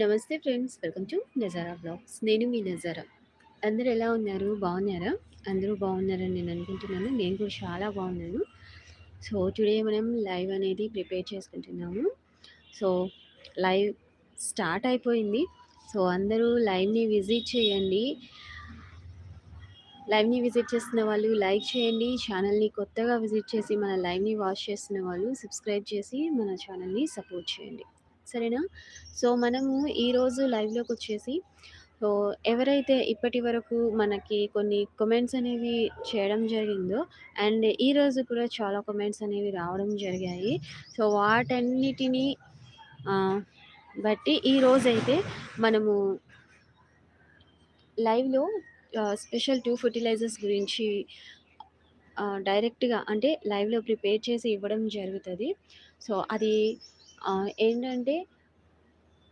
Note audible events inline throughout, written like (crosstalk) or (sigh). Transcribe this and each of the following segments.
నమస్తే friends welcome to Nazara blogs. నేను మీ నజారా. అందరూ ఎలా ఉన్నారు? బాగున్నారా? అందరూ బాగున్నారని నేను అనుకుంటున్నాను. నేను కూడా చాలా బాగున్నాను. సో టుడే మనం లైవ్ అనేది ప్రిపేర్ చేసుకుంటున్నాము. సో లైవ్ స్టార్ట్ అయిపోయింది. సో అందరూ లైవ్ని విజిట్ చేయండి. లైవ్ని విజిట్ చేస్తున్న వాళ్ళు లైక్ చేయండి. ఛానల్ని కొత్తగా విజిట్ చేసి మన లైవ్ని వాచ్ చేస్తున్న వాళ్ళు సబ్స్క్రైబ్ చేసి మన ఛానల్ని సపోర్ట్ చేయండి. సరేనా? సో మనము ఈరోజు లైవ్లోకి వచ్చేసి సో ఎవరైతే ఇప్పటి వరకు మనకి కొన్ని కమెంట్స్ అనేవి చేయడం జరిగిందో అండ్ ఈరోజు కూడా చాలా కమెంట్స్ అనేవి రావడం జరిగాయి. సో వాటన్నిటినీ బట్టి ఈరోజైతే మనము లైవ్లో స్పెషల్ టూ ఫర్టిలైజర్స్ గురించి డైరెక్ట్గా అంటే లైవ్లో ప్రిపేర్ చేసి ఇవ్వడం జరుగుతుంది. సో అది ఏంటంటే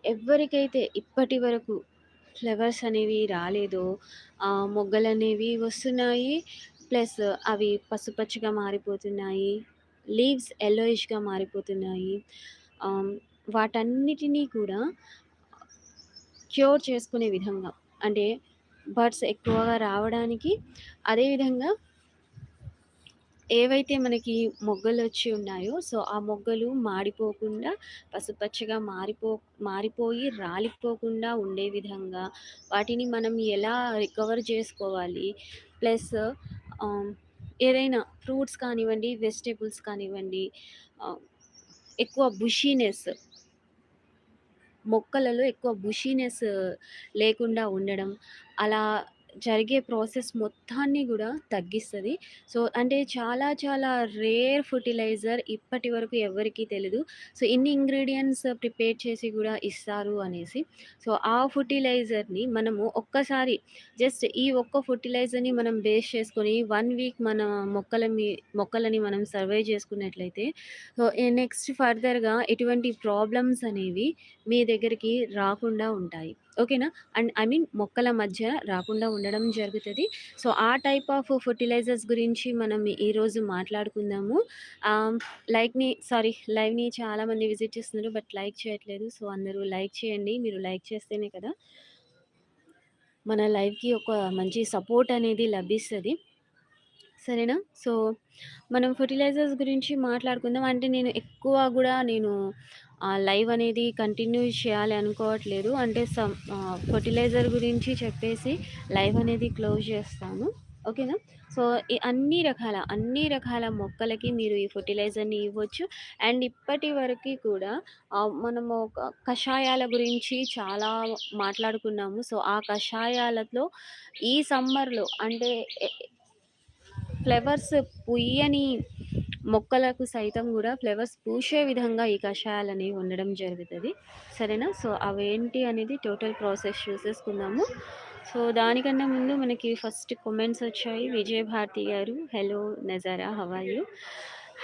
ఎవరికైతే ఇప్పటి వరకు ఫ్లవర్స్ అనేవి రాలేదో మొగ్గలు అనేవి వస్తున్నాయి ప్లస్ అవి పసుపచ్చగా మారిపోతున్నాయి లీవ్స్ ఎల్లోయిష్గా మారిపోతున్నాయి వాటన్నిటినీ కూడా క్యూర్ చేసుకునే విధంగా అంటే బర్డ్స్ ఎక్కువగా రావడానికి అదేవిధంగా ఏవైతే మనకి మొగ్గలు వచ్చి ఉన్నాయో సో ఆ మొగ్గలు మాడిపోకుండా పసుపచ్చగా మారిపో మారిపోయి రాలిపోకుండా ఉండే విధంగా వాటిని మనం ఎలా రికవర్ చేసుకోవాలి? ప్లస్ ఏదైనా ఫ్రూట్స్ కానివ్వండి వెజిటేబుల్స్ కానివ్వండి ఎక్కువ బుషీనెస్ మొక్కలలో ఎక్కువ బుషీనెస్ లేకుండా ఉండడం అలా జరిగే ప్రాసెస్ మొత్తాన్ని కూడా తగ్గిస్తుంది. సో అంటే చాలా చాలా రేర్ ఫర్టిలైజర్ ఇప్పటి వరకు ఎవరికీ తెలీదు. సో ఇన్ని ఇంగ్రీడియంట్స్ ప్రిపేర్ చేసి కూడా ఇస్తారు అనేసి. సో ఆ ఫర్టిలైజర్ని మనము ఒక్కసారి జస్ట్ ఈ ఒక్క ఫర్టిలైజర్ని మనం బేస్ చేసుకొని వన్ వీక్ మన మొక్కల మీ మొక్కలని మనం సర్వే చేసుకున్నట్లయితే సో నెక్స్ట్ ఫర్దర్గా ఎటువంటి ప్రాబ్లమ్స్ అనేవి మీ దగ్గరికి రాకుండా ఉంటాయి. ఓకేనా? అండ్ ఐ మీన్ మొక్కల మధ్య రాకుండా ఉండడం జరుగుతుంది. సో ఆ టైప్ ఆఫ్ ఫర్టిలైజర్స్ గురించి మనం ఈరోజు మాట్లాడుకుందాము. లైక్ని సారీ లైవ్ని చాలామంది విజిట్ చేస్తున్నారు బట్ లైక్ చేయట్లేదు. సో అందరూ లైక్ చేయండి. మీరు లైక్ చేస్తేనే కదా మన లైవ్కి ఒక మంచి సపోర్ట్ అనేది లభిస్తుంది. సరేనా? సో మనం ఫర్టిలైజర్స్ గురించి మాట్లాడుకుందాం. అంటే నేను ఎక్కువ కూడా నేను లైవ్ అనేది కంటిన్యూ చేయాలి అనుకోవట్లేదు. అంటే సమ్ ఫర్టిలైజర్ గురించి చెప్పేసి లైవ్ అనేది క్లోజ్ చేస్తాను. ఓకేనా? సో ఈ అన్ని రకాల అన్ని రకాల మొక్కలకి మీరు ఈ ఫర్టిలైజర్ని ఇవ్వచ్చు. అండ్ ఇప్పటి వరకు కూడా మనము కషాయాల గురించి చాలా మాట్లాడుకున్నాము. సో ఆ కషాయాలతో ఈ సమ్మర్లో అంటే ఫ్లవర్స్ పుయ్యని మొక్కలకు సైతం కూడా ఫ్లవర్స్ పూసే విధంగా ఈ కషాయాలు అనేవి ఉండడం జరుగుతుంది. సరేనా? సో అవేంటి అనేది టోటల్ ప్రాసెస్ చూసేసుకుందాము. సో దానికన్నా ముందు మనకి ఫస్ట్ కామెంట్స్ వచ్చాయి. Vijayabharathi garu hello Nazara how are you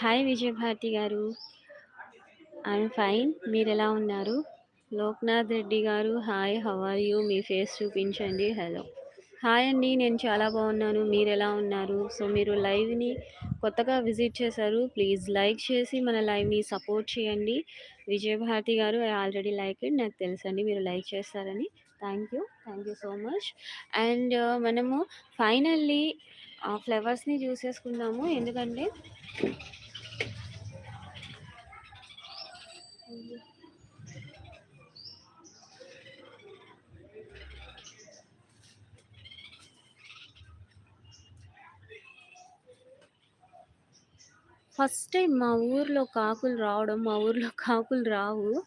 hi Vijayabharathi garu. I'm fine మీరు ఎలా ఉన్నారు? లోక్నాథ్ రెడ్డి గారు హాయ్ హవాయు మీ ఫేస్ చూపించండి. హలో హాయ్ అండి నేను చాలా బాగున్నాను. మీరు ఎలా ఉన్నారు? సో మీరు లైవ్ని కొత్తగా విజిట్ చేశారు ప్లీజ్ లైక్ చేసి మన లైవ్ని సపోర్ట్ చేయండి. విజయభారతి గారు ఐ ఆల్రెడీ లైక్ ఇట్ నాకు తెలుసండి మీరు లైక్ చేస్తారని. Thank you thank you so much. And మనము ఫైనల్లీ ఆ ఫ్లవర్స్ని చూసేసుకుందాము. ఎందుకంటే ఫస్ట్ టైం మా ఊర్లో కాకులు రావడం మా ఊర్లో (laughs) కాకులు రావు.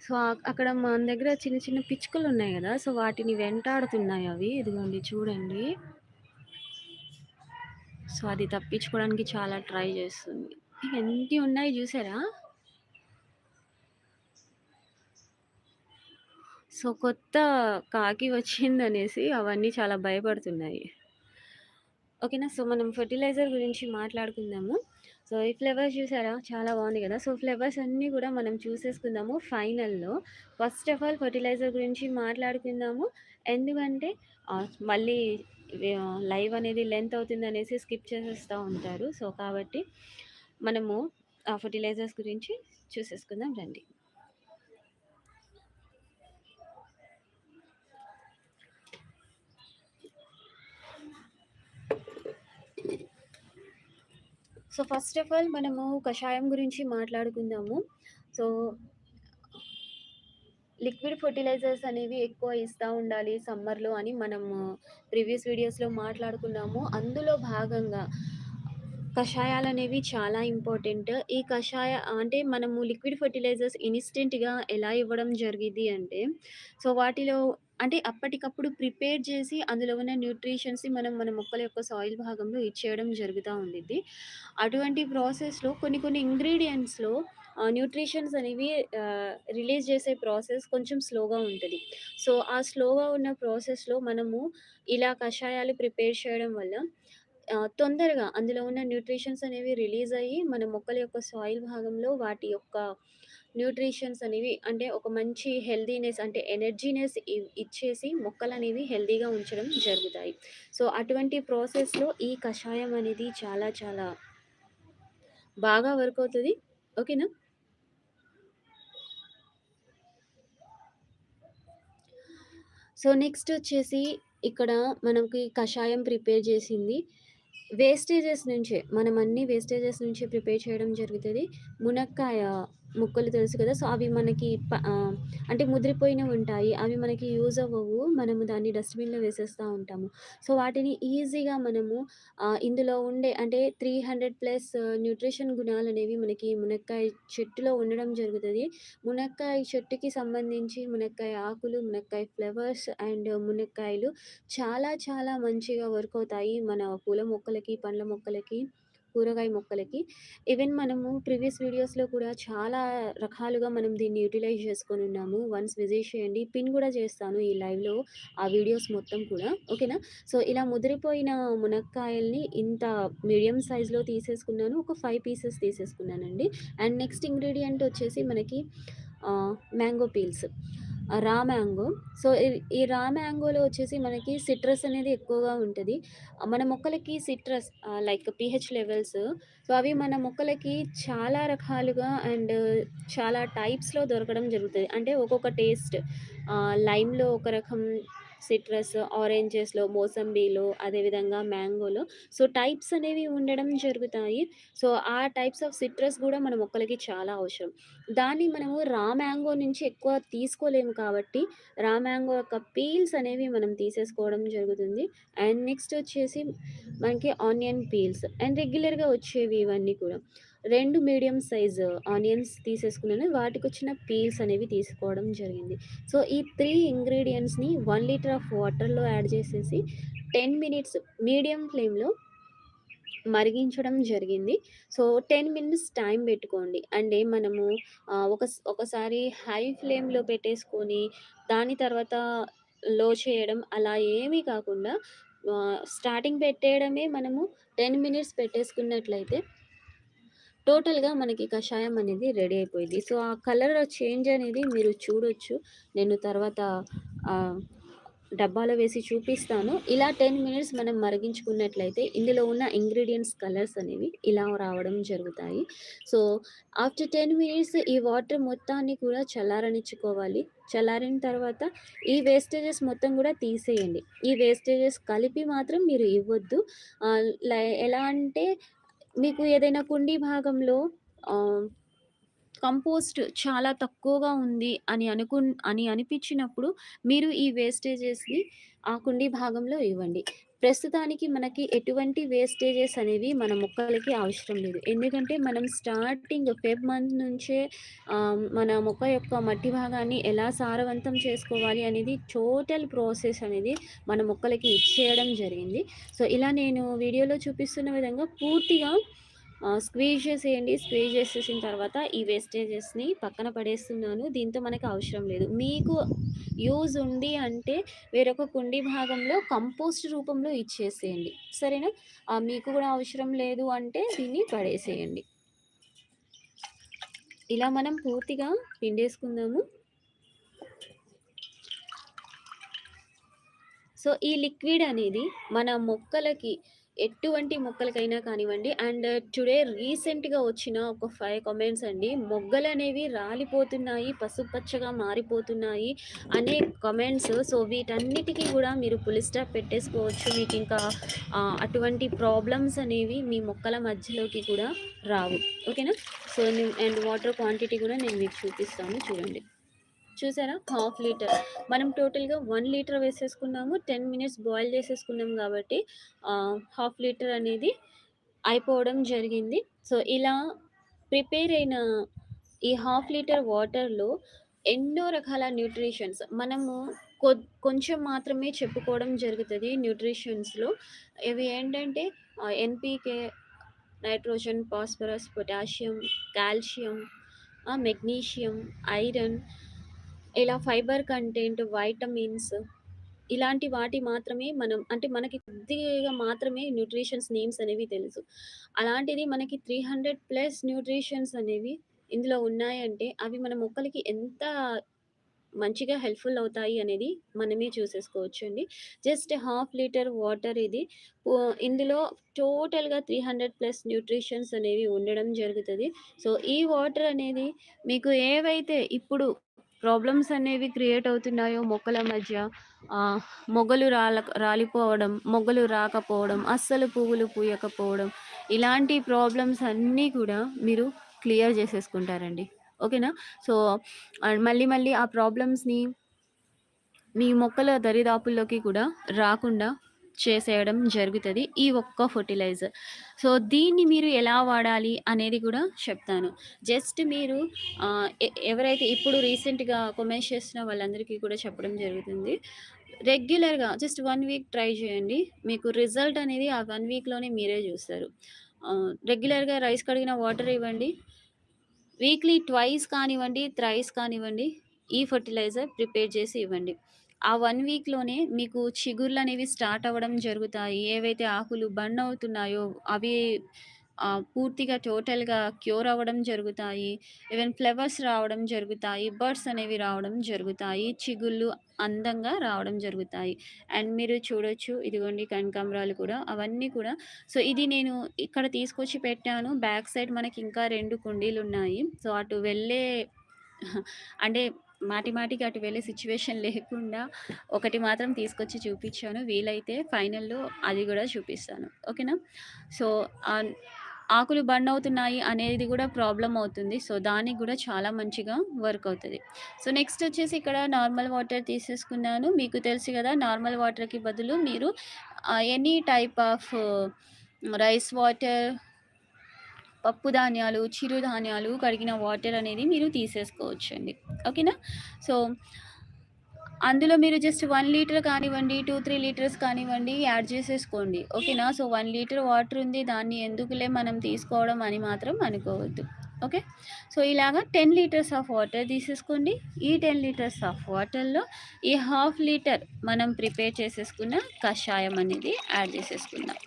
సో అక్కడ మన దగ్గర చిన్న చిన్న పిచ్చుకలు ఉన్నాయి కదా సో వాటిని వెంటాడుతున్నాయి అవి. ఇదిగోండి చూడండి. సో అది తప్పించుకోవడానికి చాలా ట్రై చేస్తుంది. ఎంత ఉన్నాయి చూసారా? సో కొత్త కాకి వచ్చిందనేసి అవన్నీ చాలా భయపడుతున్నాయి. ఓకేనా? సో మనం ఫర్టిలైజర్ గురించి మాట్లాడుకుందాము. సో ఈ ఫ్లేవర్స్ చూసారా? చాలా బాగుంది కదా! సో ఫ్లేవర్స్ అన్నీ కూడా మనం చూసేసుకుందాము ఫైనల్లో. ఫస్ట్ ఆఫ్ ఆల్ ఫర్టిలైజర్ గురించి మాట్లాడుకుందాము. ఎందుకంటే మళ్ళీ లైవ్ అనేది లెంత్ అవుతుంది అనేసి స్కిప్ చేసేస్తూ ఉంటారు. సో కాబట్టి మనము ఆ ఫర్టిలైజర్స్ గురించి చూసేసుకుందాం రండి. సో, ఫస్ట్ ఆఫ్ ఆల్ మనము కషాయం గురించి మాట్లాడుకుందాము. సో లిక్విడ్ ఫర్టిలైజర్స్ అనేవి ఎక్కువ ఇస్తా ఉండాలి సమ్మర్‌లో అని మనము ప్రీవియస్ వీడియోస్‌లో మాట్లాడుకున్నాము. అందులో భాగంగా కషాయాలు అనేవి చాలా ఇంపార్టెంట్. ఈ కషాయ అంటే మనము లిక్విడ్ ఫర్టిలైజర్స్ ఇన్‌స్టెంట్‌గా ఎలా ఇవ్వడం జరిగింది అంటే, సో వాటిలో అంటే అప్పటికప్పుడు ప్రిపేర్ చేసి అందులో ఉన్న న్యూట్రిషన్స్‌ని మనం మన మొక్కల యొక్క సాయిల్ భాగంలో ఇచ్చేయడం జరుగుతూ ఉండిద్ది. అటువంటి ప్రాసెస్‌లో కొన్ని కొన్ని ఇంగ్రీడియంట్స్లో న్యూట్రిషన్స్ అనేవి రిలీజ్ చేసే ప్రాసెస్ కొంచెం స్లోగా ఉంటుంది సో, ఆ స్లోగా ఉన్న ప్రాసెస్‌లో మనము ఇలా కషాయాలు ప్రిపేర్ చేయడం వల్ల తొందరగా అందులో ఉన్న న్యూట్రిషన్స్ అనేవి రిలీజ్ అయ్యి, మన మొక్కల యొక్క సాయిల్ భాగంలో వాటి యొక్క న్యూట్రిషన్స్ అనేవి అంటే ఒక మంచి హెల్తీనెస్ అంటే ఎనర్జీనెస్ ఇ ఇచ్చేసి మొక్కలనేవి హెల్దీగా ఉంచడం జరుగుతాయి. సో, అటువంటి ప్రాసెస్‌లో ఈ కషాయం అనేది చాలా చాలా బాగా వర్క్ అవుతుంది ఓకేనా? సో, నెక్స్ట్ వచ్చేసి ఇక్కడ మనకి కషాయం ప్రిపేర్ చేసింది. వేస్టేజెస్ నుంచే మనం అన్ని వేస్టేజెస్ నుంచే ప్రిపేర్ చేయడం జరుగుతుంది మునక్కాయ ముక్కలు తెలుసు కదా! సో, అవి మనకి ప అంటే ముదిరిపోయినవి ఉంటాయి. అవి మనకి యూజ్ అవ్వవు. మనము దాన్ని డస్ట్‌బిన్‌లో వేసేస్తా ఉంటాము. సో, వాటిని ఈజీగా మనము ఇందులో ఉండే అంటే 300 ప్లస్ న్యూట్రిషన్ గుణాలు అనేవి మనకి మునక్కాయ చెట్టులో ఉండడం జరుగుతుంది మునక్కాయ చెట్టుకి సంబంధించి మునక్కాయ ఆకులు, మునక్కాయ ఫ్లవర్స్ అండ్ మునక్కాయలు చాలా చాలా మంచిగా వర్క్ అవుతాయి. మన పూల మొక్కలకి, పండ్ల మొక్కలకి, కూరగాయ మొక్కలకి. ఈవెన్ మనము ప్రీవియస్ వీడియోస్‌లో కూడా చాలా రకాలుగా మనం దీన్ని యుటిలైజ్ చేసుకొనున్నాము. వన్స్ విజిట్ చేయండి. పిన్ కూడా చేస్తాను ఈ లైవ్‌లో ఆ వీడియోస్ మొత్తం కూడా. ఓకేనా? సో, ఇలా ముదిరిపోయిన మునక్కాయల్ని ఇంత మీడియం సైజ్‌లో తీసేసుకున్నాను. ఒక ఫైవ్ పీసెస్ తీసేసుకున్నానండి. అండ్ నెక్స్ట్ ఇంగ్రీడియంట్ వచ్చేసి మనకి mango peels. Raw mango. So, ఈ ఈ రా మ్యాంగోలో వచ్చేసి మనకి సిట్రస్ అనేది ఎక్కువగా ఉంటుంది మన మొక్కలకి citrus like pH levels so, అవి మన మొక్కలకి చాలా రకాలుగా అండ్ చాలా టైప్స్‌లో దొరకడం జరుగుతుంది అంటే ఒక్కొక్క టేస్ట్ లైమ్‌లో ఒక రకం సిట్రస్, ఆరెంజెస్‌లో, మోసంబీలో, అదేవిధంగా మ్యాంగోలో సో, టైప్స్ అనేవి ఉండడం జరుగుతాయి. సో, ఆ టైప్స్ ఆఫ్ సిట్రస్ కూడా మన మొక్కలకి చాలా అవసరం. దాన్ని మనము రా మ్యాంగో నుంచి ఎక్కువ తీసుకోలేము కాబట్టి, రా మ్యాంగో యొక్క పీల్స్ అనేవి మనం తీసేసుకోవడం జరుగుతుంది. అండ్ నెక్స్ట్ వచ్చేసి మనకి ఆనియన్ పీల్స్ అండ్ రెగ్యులర్‌గా వచ్చేవి ఇవన్నీ కూడా. రెండు మీడియం సైజ్ ఆనియన్స్ తీసేసుకున్నాను. వాటికొచ్చిన పీల్స్ అనేవి తీసుకోవడం జరిగింది. సో, ఈ త్రీ ఇంగ్రీడియంట్స్ని వన్ లీటర్ ఆఫ్ వాటర్‌లో యాడ్ చేసేసి 10 మినిట్స్ మీడియం ఫ్లేమ్‌లో మరిగించడం జరిగింది. సో, 10 మినిట్స్ టైం పెట్టుకోండి. అంటే మనము ఒక ఒకసారి హై ఫ్లేమ్‌లో పెట్టేసుకొని, దాని తర్వాత లో చేయడం అలా ఏమీ కాకుండా స్టార్టింగ్ పెట్టేయడమే మనము 10 మినిట్స్ పెట్టేసుకున్నట్లయితే టోటల్‌గా మనకి కషాయం అనేది రెడీ అయిపోయింది సో, ఆ కలర్ చేంజ్ అనేది మీరు చూడొచ్చు. నేను తర్వాత డబ్బాలో వేసి చూపిస్తాను. ఇలా 10 మినిట్స్ మనం మరిగించుకున్నట్లయితే ఇందులో ఉన్న ఇంగ్రీడియంట్స్ కలర్స్ అనేవి ఇలా రావడం జరుగుతాయి. సో, ఆఫ్టర్ 10 మినిట్స్ ఈ వాటర్ మొత్తాన్ని కూడా చల్లారనిచ్చుకోవాలి. చల్లారిన తర్వాత ఈ వేస్టేజెస్ మొత్తం కూడా తీసేయండి. ఈ వేస్టేజెస్ కలిపి మాత్రం మీరు ఇవ్వద్దు లై ఎలా అంటే మీకు ఏదైనా కుండీ భాగంలో కంపోస్ట్ చాలా తక్కువగా ఉంది అని అనుకు అని అనిపించినప్పుడు మీరు ఈ వేస్టేజెస్‌ని ఆ కుండీ భాగంలో ఇవ్వండి. ప్రస్తుతానికి మనకి ఎటువంటి వేస్టేజెస్ అనేవి మన మొక్కలకి అవసరం లేదు. ఎందుకంటే మనం స్టార్టింగ్ ఫెబ్ మంత్ నుంచే మన మొక్క యొక్క మట్టి భాగాన్ని ఎలా సారవంతం చేసుకోవాలి అనేది టోటల్ ప్రాసెస్ అనేది మన మొక్కలకి ఇచ్చేయడం జరిగింది. సో, ఇలా నేను వీడియోలో చూపిస్తున్న విధంగా పూర్తిగా స్క్వీజ్ చేసేయండి. స్క్వీజ్ చేసేసిన తర్వాత ఈ వేస్టేజెస్‌ని పక్కన పడేస్తున్నాను. దీంతో మనకు అవసరం లేదు. మీకు యూజ్ ఉంది అంటే వేరొక కుండీ భాగంలో కంపోస్ట్ రూపంలో ఇచ్చేసేయండి. సరేనా? మీకు కూడా అవసరం లేదు అంటే దీన్ని పడేసేయండి. ఇలా మనం పూర్తిగా పిండేసుకుందాము. సో, ఈ లిక్విడ్ అనేది మన మొక్కలకి ఎటువంటి మొక్కలకైనా కానివ్వండి అండ్ టుడే రీసెంట్‌గా వచ్చిన ఒక ఫైవ్ కమెంట్స్ అండి. మొగ్గలు అనేవి రాలిపోతున్నాయి, పసుపచ్చగా మారిపోతున్నాయి అనే కమెంట్స్ సో, వీటన్నిటికీ కూడా మీరు పులిస్టాప్ పెట్టేసుకోవచ్చు. మీకు ఇంకా అటువంటి ప్రాబ్లమ్స్ అనేవి మీ మొక్కల మధ్యలోకి కూడా రావు. ఓకేనా? సో, అండ్ వాటర్ క్వాంటిటీ కూడా నేను మీకు చూపిస్తాను చూడండి. చూసారా? Half litre. మనం టోటల్‌గా వన్ లీటర్ వేసేసుకున్నాము. 10 మినిట్స్ బాయిల్ చేసేసుకున్నాం కాబట్టి హాఫ్ లీటర్ అనేది అయిపోవడం జరిగింది. సో, ఇలా ప్రిపేర్ అయిన ఈ హాఫ్ లీటర్ వాటర్‌లో ఎన్నో రకాల న్యూట్రిషన్స్ మనము కొ కొంచెం మాత్రమే చెప్పుకోవడం జరుగుతుంది న్యూట్రిషన్స్‌లో. ఇవి ఏంటంటే NPK nitrogen, phosphorus, potassium, calcium, magnesium, iron ఇలా ఫైబర్ కంటెంట్, వైటమిన్స్ ఇలాంటి వాటి మాత్రమే మనం అంటే మనకి కొద్దిగా మాత్రమే న్యూట్రిషన్స్ నేమ్స్ అనేవి తెలుసు. అలాంటిది మనకి 300 ప్లస్ న్యూట్రిషన్స్ అనేవి ఇందులో ఉన్నాయంటే అవి మన మొక్కలకి ఎంత మంచిగా హెల్ప్‌ఫుల్ అవుతాయి అనేది మనమే చూసేసుకోవచ్చండి. జస్ట్ హాఫ్ లీటర్ వాటర్ ఇది. ఇందులో టోటల్‌గా 300 ప్లస్ న్యూట్రిషన్స్ అనేవి ఉండడం జరుగుతుంది సో, ఈ వాటర్ అనేది మీకు ఏవైతే ఇప్పుడు ప్రాబ్లమ్స్ అనేవి క్రియేట్ అవుతున్నాయో మొక్కల మధ్య మొగలు మొగ్గలు రాల రాలిపోవడం, మొగ్గలు రాకపోవడం, అస్సలు పువ్వులు పూయకపోవడం ఇలాంటి ప్రాబ్లమ్స్ అన్నీ కూడా మీరు క్లియర్ చేసేసుకుంటారండి. ఓకేనా? సో, అండ్ మళ్ళీ మళ్ళీ ఆ ప్రాబ్లమ్స్‌ని మీ మొక్కల దరిదాపుల్లోకి కూడా రాకుండా చేసేయడం జరుగుతుంది ఈ ఒక్క ఫర్టిలైజర్ సో, దీన్ని మీరు ఎలా వాడాలి అనేది కూడా చెప్తాను. జస్ట్ మీరు ఎ ఎవరైతే ఇప్పుడు రీసెంట్‌గా కామెంట్స్ చేస్తున్న వాళ్ళందరికీ కూడా చెప్పడం జరుగుతుంది. రెగ్యులర్‌గా జస్ట్ వన్ వీక్ ట్రై చేయండి. మీకు రిజల్ట్ అనేది ఆ వన్ వీక్‌లోనే మీరే చూస్తారు. రెగ్యులర్‌గా రైస్ కడిగిన వాటర్ ఇవ్వండి. వీక్లీ ట్వైస్ కానివ్వండి, థ్రైస్ కానివ్వండి ఈ ఫర్టిలైజర్ ప్రిపేర్ చేసి ఇవ్వండి. ఆ వన్ వీక్‌లోనే మీకు చిగుర్లు అనేవి స్టార్ట్ అవ్వడం జరుగుతాయి. ఏవైతే ఆకులు బర్న్ అవుతున్నాయో అవి పూర్తిగా టోటల్‌గా క్యూర్ అవ్వడం జరుగుతాయి. ఈవెన్ ఫ్లవర్స్ రావడం జరుగుతాయి. బర్డ్స్ అనేవి రావడం జరుగుతాయి. చిగుళ్ళు అందంగా రావడం జరుగుతాయి. అండ్ మీరు చూడొచ్చు ఇదిగోండి కనకాంబరాలు కూడా అవన్నీ కూడా సో, ఇది నేను ఇక్కడ తీసుకొచ్చి పెట్టాను. బ్యాక్ సైడ్ మనకి ఇంకా రెండు కుండీలు ఉన్నాయి సో, అటు వెళ్ళే అంటే మాటి మాటికి అటు వెళ్ళే సిచ్యువేషన్ లేకుండా ఒకటి మాత్రం తీసుకొచ్చి చూపించాను వీలైతే ఫైనల్‌లో అది కూడా చూపిస్తాను. ఓకేనా? సో, ఆకులు బండ్ అవుతున్నాయి అనేది కూడా ప్రాబ్లం అవుతుంది. సో, దానికి కూడా చాలా మంచిగా వర్క్ అవుతుంది సో, నెక్స్ట్ వచ్చేసి ఇక్కడ నార్మల్ వాటర్ తీసేసుకున్నాను. మీకు తెలుసు కదా నార్మల్ వాటర్‌కి బదులు మీరు any type of rice water పప్పు ధాన్యాలు, చిరుధాన్యాలు కడిగిన వాటర్ అనేది మీరు తీసేసుకోవచ్చండి. ఓకేనా? సో, అందులో మీరు జస్ట్ వన్ లీటర్ కానివ్వండి, 2, 3 లీటర్స్ కానివ్వండి యాడ్ చేసేసుకోండి. ఓకేనా? సో, వన్ లీటర్ వాటర్ ఉంది దాన్ని ఎందుకులే మనం తీసుకోవడం అని మాత్రం అనుకోవద్దు. ఓకే. సో, ఇలాగా 10 లీటర్స్ ఆఫ్ వాటర్ తీసేసుకోండి. ఈ 10 లీటర్స్ ఆఫ్ వాటర్‌లో ఈ హాఫ్ లీటర్ మనం ప్రిపేర్ చేసేసుకున్న కషాయం అనేది యాడ్ చేసేసుకుందాం.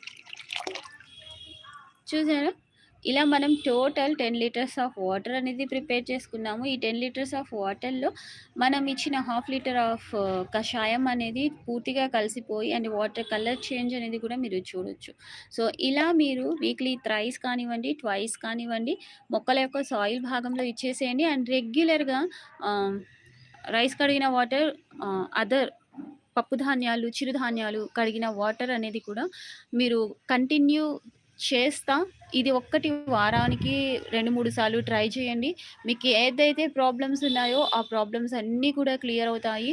చూసారా? ఇలా మనం టోటల్ 10 లీటర్స్ ఆఫ్ వాటర్ అనేది ప్రిపేర్ చేసుకున్నాము. ఈ 10 లీటర్స్ ఆఫ్ వాటర్‌లో మనం ఇచ్చిన హాఫ్ లీటర్ ఆఫ్ కషాయం అనేది పూర్తిగా కలిసిపోయి అండ్ వాటర్ కలర్ చేంజ్ అనేది కూడా మీరు చూడొచ్చు. సో, ఇలా మీరు వీక్లీ థ్రైస్ కానివ్వండి, ట్వైస్ కానివ్వండి మొక్కల యొక్క సాయిల్ భాగంలో ఇచ్చేసేయండి. అండ్ రెగ్యులర్‌గా రైస్ కడిగిన వాటర్ అదర్ పప్పు ధాన్యాలు, చిరుధాన్యాలు కడిగిన వాటర్ అనేది కూడా మీరు కంటిన్యూ చేస్తా ఇది ఒక్కటి వారానికి 2, 3 సార్లు ట్రై చేయండి. మీకు ఏదైతే ప్రాబ్లమ్స్ ఉన్నాయో ఆ ప్రాబ్లమ్స్ అన్నీ కూడా క్లియర్ అవుతాయి.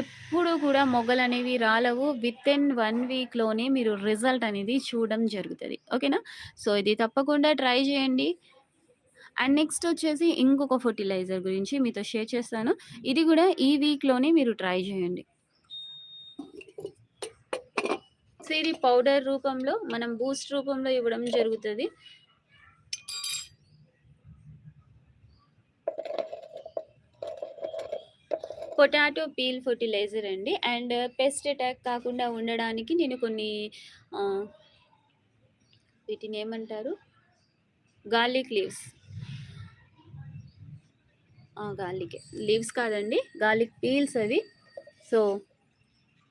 ఎప్పుడు కూడా మొగ్గలనేవి రాలవు. వితిన్ 1 వీక్‌లోనే మీరు రిజల్ట్ అనేది చూడడం జరుగుతుంది ఓకేనా? సో, ఇది తప్పకుండా ట్రై చేయండి. అండ్ నెక్స్ట్ వచ్చేసి ఇంకొక ఫర్టిలైజర్ గురించి మీతో షేర్ చేస్తాను. ఇది కూడా ఈ వీక్‌లోనే మీరు ట్రై చేయండి. సో, ఇది పౌడర్ రూపంలో మనం బూస్ట్ రూపంలో ఇవ్వడం జరుగుతుంది పొటాటో పీల్ ఫర్టిలైజర్ అండి. అండ్ పెస్ట్ అటాక్ కాకుండా ఉండడానికి నేను కొన్ని వీటిని ఏమంటారు? Garlic leaves. గార్లిక్ లీవ్స్ కాదండి. గార్లిక్ పీల్స్ అవి. సో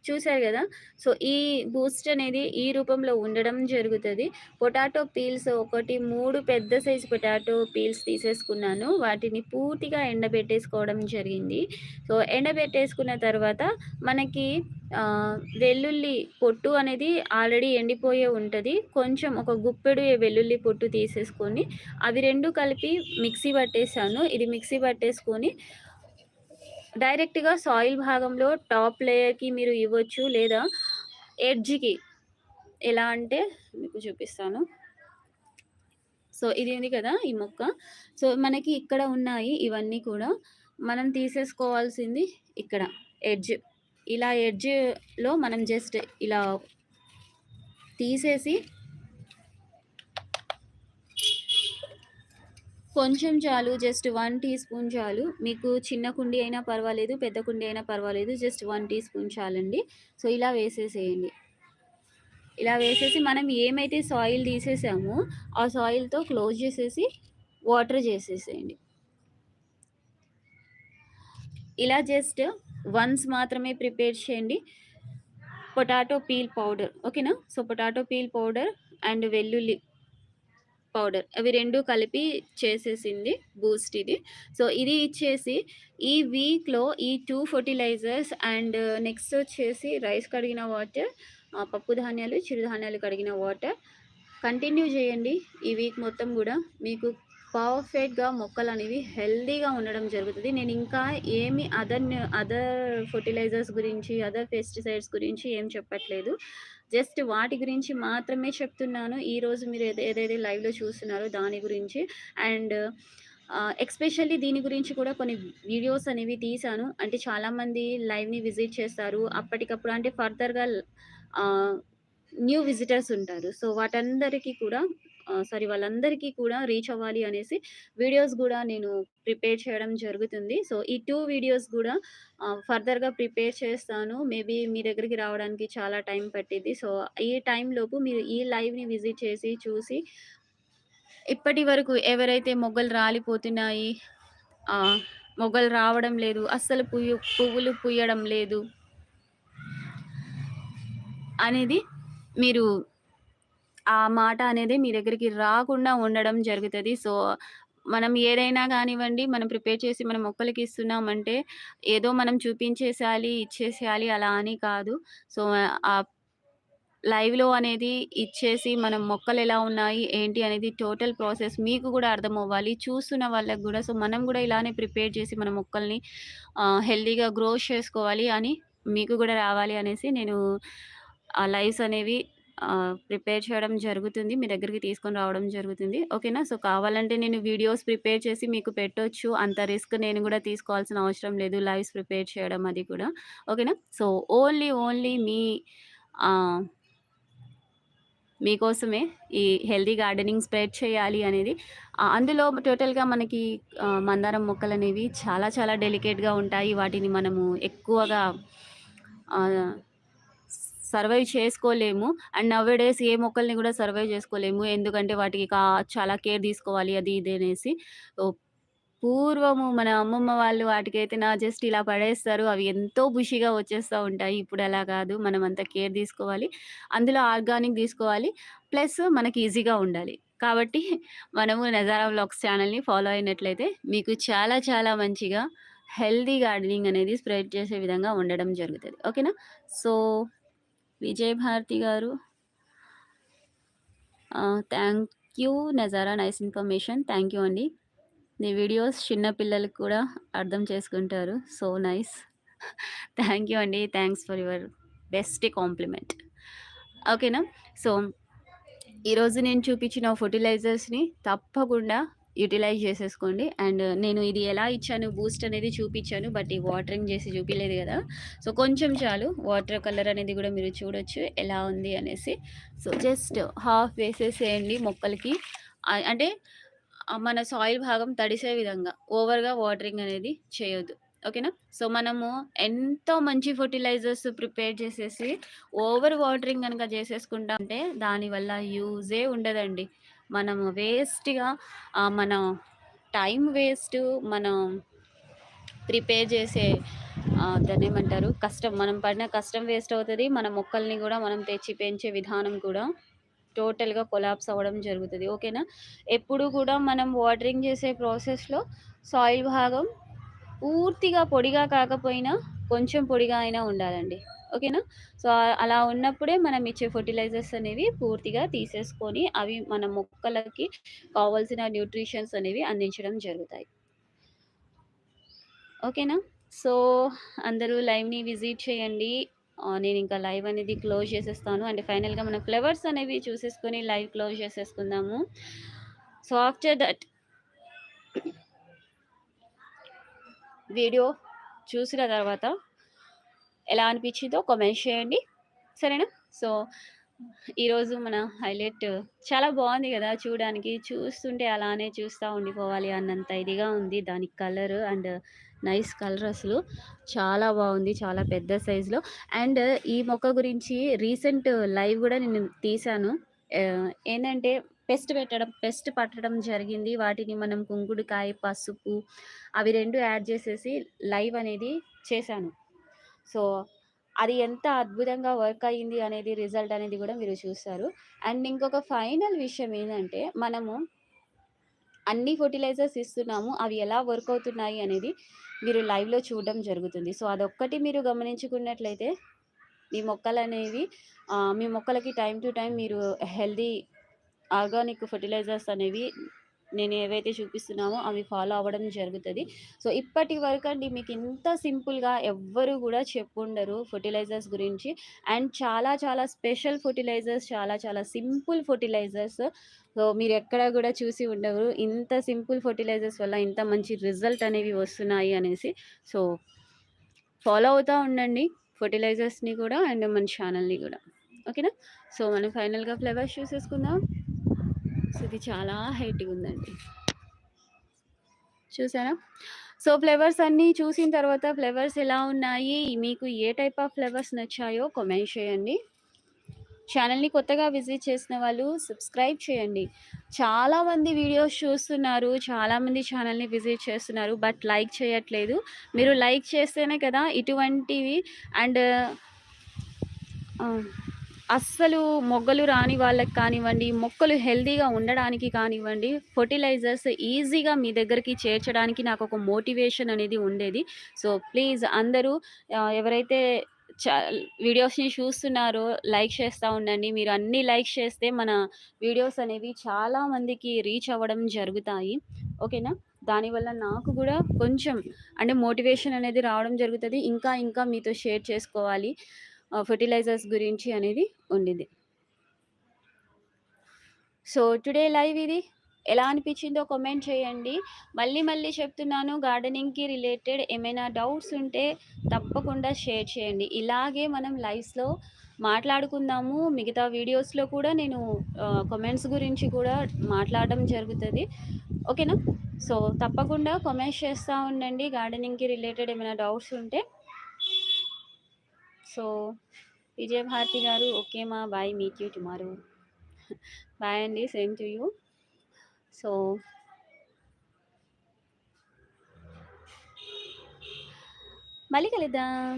చూసారు కదా సో, ఈ బూస్ట్ అనేది ఈ రూపంలో ఉండడం జరుగుతుంది పొటాటో పీల్స్ ఒకటి మూడు పెద్ద సైజు పొటాటో పీల్స్ తీసేసుకున్నాను. వాటిని పూర్తిగా ఎండబెట్టేసుకోవడం జరిగింది. సో, ఎండబెట్టేసుకున్న తర్వాత మనకి వెల్లుల్లి పొట్టు అనేది ఆల్రెడీ ఎండిపోయే ఉంటుంది కొంచెం ఒక గుప్పెడు వెల్లుల్లి పొట్టు తీసేసుకొని అవి రెండు కలిపి మిక్సీ పట్టేసాను. ఇది మిక్సీ పట్టేసుకొని డైరెక్ట్‌గా సాయిల్ భాగంలో టాప్ లేయర్‌కి మీరు ఇవ్వచ్చు. లేదా ఎడ్జ్‌కి ఎలా అంటే మీకు చూపిస్తాను. సో, ఇది ఉంది కదా! ఈ మొక్క. సో, మనకి ఇక్కడ ఉన్నాయి ఇవన్నీ కూడా. మనం తీసేసుకోవాల్సింది ఇక్కడ ఎడ్జ్. ఇలా ఎడ్జ్‌లో మనం జస్ట్ ఇలా తీసేసి కొంచెం చాలు జస్ట్ వన్ టీ స్పూన్ చాలు. మీకు చిన్న కుండీ అయినా పర్వాలేదు, పెద్ద కుండీ అయినా పర్వాలేదు. జస్ట్ వన్ టీ స్పూన్ చాలండి. సో, ఇలా వేసేసేయండి. ఇలా వేసేసి మనం ఏమైతే సాయిల్ తీసేసామో, ఆ సాయిల్‌తో క్లోజ్ చేసేసి వాటర్ చేసేసేయండి. ఇలా జస్ట్ వన్స్ మాత్రమే ప్రిపేర్ చేయండి. పొటాటో పీల్ పౌడర్ ఓకేనా? So, potato peel powder and వెల్లుల్లి పౌడర్ అవి రెండు కలిపి చేసేసింది బూస్ట్ ఇది. సో, ఇది ఇచ్చేసి ఈ వీక్‌లో ఈ టూ ఫర్టిలైజర్స్ అండ్ నెక్స్ట్ వచ్చేసి రైస్ కడిగిన వాటర్, పప్పు ధాన్యాలు, చిరుధాన్యాలు కడిగిన వాటర్ కంటిన్యూ చేయండి. ఈ వీక్ మొత్తం కూడా మీకు పర్ఫెక్ట్‌గా మొక్కలనేవి హెల్తీగా ఉండడం జరుగుతుంది నేను ఇంకా ఏమి అదర్ అదర్ ఫర్టిలైజర్స్ గురించి, అదర్ పెస్టిసైడ్స్ గురించి ఏం చెప్పట్లేదు. జస్ట్ వాటి గురించి మాత్రమే చెప్తున్నాను. ఈరోజు మీరు ఏదైతే లైవ్‌లో చూస్తున్నారో దాని గురించి. అండ్ ఎక్స్పెషల్లీ ఎస్పెషల్లీ దీని గురించి కూడా కొన్ని వీడియోస్ అనేవి తీశాను. అంటే చాలామంది లైవ్‌ని విజిట్ చేస్తారు. అప్పటికప్పుడు అంటే ఫర్దర్‌గా న్యూ విజిటర్స్ ఉంటారు. సో, వాటందరికీ కూడా సారీ వాళ్ళందరికీ కూడా రీచ్ అవ్వాలి అనేసి వీడియోస్ కూడా నేను ప్రిపేర్ చేయడం జరుగుతుంది. సో, ఈ టూ వీడియోస్ కూడా ఫర్దర్‌గా ప్రిపేర్ చేస్తాను. మేబీ మీ దగ్గరికి రావడానికి చాలా టైం పట్టింది సో, ఈ టైంలోపు మీరు ఈ లైవ్‌ని విజిట్ చేసి, చూసి ఇప్పటి వరకు ఎవరైతే మొగ్గలు రాలిపోతున్నాయి, మొగ్గలు రావడం లేదు, అస్సలు పుయ్యు పువ్వులు పూయడం లేదు అనేది మీరు ఆ మాట అనేది మీ దగ్గరికి రాకుండా ఉండడం జరుగుతది. సో, మనం ఏదైనా గానివ్వండి, మనం ప్రిపేర్ చేసి మనం మొక్కలకి ఇస్తున్నామంటే, ఏదో మనం చూపించేసేయాలి, ఇచ్చేసేయాలి అలా అని కాదు. సో, ఆహ్, లైవ్‌లో అనేది ఇచ్చేసి మనం మొక్కలెలా ఉన్నాయి, ఏంటి అనేది టోటల్ ప్రాసెస్ మీకు గూడా అర్థమవ్వాలి. చూస్తున్న వాళ్ళకి గూడా సో, మనం గూడా ఇలానే ప్రిపేర్ చేసి మన మొక్కల్ని ఆహ్, హెల్తీగా గ్రో చేసుకోవాలి అని మీకు గూడా రావాలి అనేసి నేను ఆ లైవ్స్ అనేవి ప్రిపేర్ చేయడం జరుగుతుంది. మీ దగ్గరికి తీసుకొని రావడం జరుగుతుంది. ఓకేనా? సో, కావాలంటే నేను వీడియోస్ ప్రిపేర్ చేసి మీకు పెట్టొచ్చు. అంత రిస్క్ నేను కూడా తీసుకోవాల్సిన అవసరం లేదు. లైవ్స్ ప్రిపేర్ చేయడం అది కూడా. ఓకేనా? సో, ఓన్లీ, ఓన్లీ మీ మీకోసమే ఈ హెల్దీ గార్డెనింగ్ స్ప్రెడ్ చేయాలి అనేది అందులో టోటల్‌గా మనకి మందారం మందారం మొక్కలనేవి చాలా చాలా డెలికేట్‌గా ఉంటాయి. వాటిని మనము ఎక్కువగా సర్వైవ్ చేసుకోలేము. అండ్ నౌ ఏ డేస్ ఏ మొక్కల్ని కూడా సర్వైవ్ చేసుకోలేము. ఎందుకంటే వాటికి కా చాలా కేర్ తీసుకోవాలి అది ఇది అనేసి. ఓ పూర్వము మన అమ్మమ్మ వాళ్ళు వాటికైతే నా జస్ట్ ఇలా పడేస్తారు. అవి ఎంతో బుషిగా వచ్చేస్తూ ఉంటాయి. ఇప్పుడు అలా కాదు. మనం అంత కేర్ తీసుకోవాలి. అందులో ఆర్గానిక్ తీసుకోవాలి. ప్లస్ మనకి ఈజీగా ఉండాలి. కాబట్టి మనము నజారా బ్లాగ్స్ ఛానల్ని ఫాలో అయినట్లయితే మీకు చాలా చాలా మంచిగా హెల్దీ గార్డెనింగ్ అనేది స్ప్రెడ్ చేసే విధంగా ఉండడం జరుగుతుంది ఓకేనా? సో, విజయభారతి గారు thank you Nazara nice information. Thank you అండి. నీ వీడియోస్ చిన్నపిల్లలకు కూడా అర్థం చేసుకుంటారు. So nice. థ్యాంక్ యూ అండి. Thanks for your best compliment. ఓకేనా? సో, ఈరోజు నేను చూపించిన ఫర్టిలైజర్స్ని తప్పకుండా యుటిలైజ్ చేసేసుకోండి. అండ్ నేను ఇది ఎలా ఇచ్చాను బూస్ట్ అనేది చూపించాను. బట్ ఈ వాటరింగ్ చేసి చూపించలేదు కదా సో, కొంచెం చాలు. వాటర్ కలర్ అనేది కూడా మీరు చూడొచ్చు ఎలా ఉంది అనేసి. సో, జస్ట్ హాఫ్ వేసేసేయండి మొక్కలకి. అంటే మన సాయిల్ భాగం తడిసే విధంగా ఓవర్‌గా వాటరింగ్ అనేది చేయొద్దు. ఓకేనా? సో, మనము ఎంతో మంచి ఫర్టిలైజర్స్ ప్రిపేర్ చేసేసి ఓవర్ వాటరింగ్ కనుక చేసేసుకుంటా అంటే దానివల్ల యూజే ఉండదండి. మనము వేస్ట్‌గా మన టైం వేస్ట్ మనం ప్రిపేర్ చేసే దాన్ని ఏమంటారు? కష్టం మనం పడిన కష్టం వేస్ట్ అవుతుంది. మన మొక్కల్ని కూడా మనం తెచ్చి పెంచే విధానం కూడా టోటల్గా కొలాప్స్ అవ్వడం జరుగుతుంది. ఓకేనా? ఎప్పుడు కూడా మనం వాటరింగ్ చేసే ప్రాసెస్లో సాయిల్ భాగం పూర్తిగా పొడిగా కాకపోయినా కొంచెం పొడిగా అయినా ఉండాలండి. ఓకేనా? సో అలా ఉన్నప్పుడే మనం ఇచ్చే ఫర్టిలైజర్స్ అనేవి పూర్తిగా తీసేసుకొని అవి మన మొక్కలకి కావాల్సిన న్యూట్రిషన్స్ అనేవి అందించడం జరుగుతాయి. ఓకేనా? సో అందరూ లైవ్ని విజిట్ చేయండి. నేను ఇంకా లైవ్ అనేది క్లోజ్ చేసేస్తాను. అండ్ ఫైనల్గా మనం ఫ్లవర్స్ అనేవి చూసేసుకొని లైవ్ క్లోజ్ చేసేసుకుందాము. సో ఆఫ్టర్ దట్ వీడియో చూసిన తర్వాత ఎలా అనిపించిందో కామెంట్ చేయండి. సరేనా? సో ఈరోజు మన హైలైట్ చాలా బాగుంది కదా చూడడానికి. చూస్తుంటే అలానే చూస్తూ ఉండిపోవాలి అన్నంత ఇదిగా ఉంది. దాని కలర్ అండ్ నైస్ కలర్ అసలు చాలా బాగుంది. చాలా పెద్ద సైజులో అండ్ ఈ మొక్క గురించి రీసెంట్ లైవ్ కూడా నేను తీశాను. ఏంటంటే పెస్ట్ పెట్టడం పెస్ట్ పట్టడం జరిగింది. వాటిని మనం కుంకుడుకాయ పసుపు అవి రెండు యాడ్ చేసేసి లైవ్ అనేది చేశాను. సో అది ఎంత అద్భుతంగా వర్క్ అయ్యింది అనేది రిజల్ట్ అనేది కూడా మీరు చూస్తారు. అండ్ ఇంకొక ఫైనల్ విషయం ఏంటంటే మనము అన్ని ఫర్టిలైజర్స్ ఇస్తున్నాము అవి ఎలా వర్క్ అవుతున్నాయి అనేది మీరు లైవ్లో చూడడం జరుగుతుంది. సో అదొక్కటి మీరు గమనించుకున్నట్లయితే మీ మొక్కలు అనేవి మీ మొక్కలకి టైం టు టైం మీరు హెల్దీ ఆర్గానిక్ ఫర్టిలైజర్స్ అనేవి నేను ఏవైతే చూపిస్తున్నామో అవి ఫాలో అవ్వడం జరుగుతుంది. సో ఇప్పటి వరకు అండి మీకు ఇంత సింపుల్గా ఎవ్వరు కూడా చెప్పుండరు ఫర్టిలైజర్స్ గురించి. అండ్ చాలా చాలా స్పెషల్ ఫర్టిలైజర్స్ చాలా చాలా సింపుల్ ఫర్టిలైజర్స్. సో మీరు ఎక్కడ కూడా చూసి ఉండరు. ఇంత సింపుల్ ఫర్టిలైజర్స్ వల్ల ఇంత మంచి రిజల్ట్ అనేవి వస్తున్నాయి అనేసి. సో ఫాలో అవుతూ ఉండండి ఫర్టిలైజర్స్ని కూడా అండ్ మన ఛానల్ని కూడా. ఓకేనా? సో మనం ఫైనల్గా ఫ్లేవర్స్ చూసేసుకుందాం. సో ఇది చాలా హైట్గా ఉందండి. చూసారా? సో ఫ్లేవర్స్ అన్నీ చూసిన తర్వాత ఫ్లేవర్స్ ఎలా ఉన్నాయి? మీకు ఏ టైప్ ఆఫ్ ఫ్లేవర్స్ నచ్చాయో కామెంట్ చేయండి. ఛానల్ని కొత్తగా విజిట్ చేసిన వాళ్ళు సబ్స్క్రైబ్ చేయండి. చాలామంది వీడియోస్ చూస్తున్నారు. చాలామంది ఛానల్ని విజిట్ చేస్తున్నారు బట్ లైక్ చేయట్లేదు. మీరు లైక్ చేస్తేనే కదా ఇటువంటివి. అండ్ అస్సలు మొగ్గలు రాని వాళ్ళకి కానివ్వండి మొక్కలు హెల్తీగా ఉండడానికి కానివ్వండి ఫర్టిలైజర్స్ ఈజీగా మీ దగ్గరికి చేర్చడానికి నాకు ఒక మోటివేషన్ అనేది ఉండేది. సో ప్లీజ్ అందరూ ఎవరైతే చ వీడియోస్ని చూస్తున్నారో లైక్ చేస్తూ ఉండండి. మీరు అన్ని లైక్ చేస్తే మన వీడియోస్ అనేవి చాలా మందికి రీచ్ అవ్వడం జరుగుతాయి. ఓకేనా? దానివల్ల నాకు కూడా కొంచెం అంటే మోటివేషన్ అనేది రావడం జరుగుతుంది. ఇంకా ఇంకా మీతో షేర్ చేసుకోవాలి. ఫర్టిలైజర్స్ గురించి అనేది ఉండింది. సో టుడే లైవ్ ఇది. ఎలా అనిపించిందో కామెంట్ చేయండి. మళ్ళీ మళ్ళీ చెప్తున్నాను గార్డెనింగ్కి రిలేటెడ్ ఏమైనా డౌట్స్ ఉంటే తప్పకుండా షేర్ చేయండి. ఇలాగే మనం లైవ్స్లో మాట్లాడుకుందాము. మిగతా వీడియోస్లో కూడా నేను కమెంట్స్ గురించి కూడా మాట్లాడడం జరుగుతుంది. ఓకేనా సో తప్పకుండా కమెంట్స్ చేస్తూ ఉండండి. గార్డెనింగ్కి రిలేటెడ్ ఏమైనా డౌట్స్ ఉంటే సో విజయభారతి గారు ఓకే మా bye meet you tomorrow bye అండి సేమ్ టు యూ సో మళ్ళీ కలుద్దాం.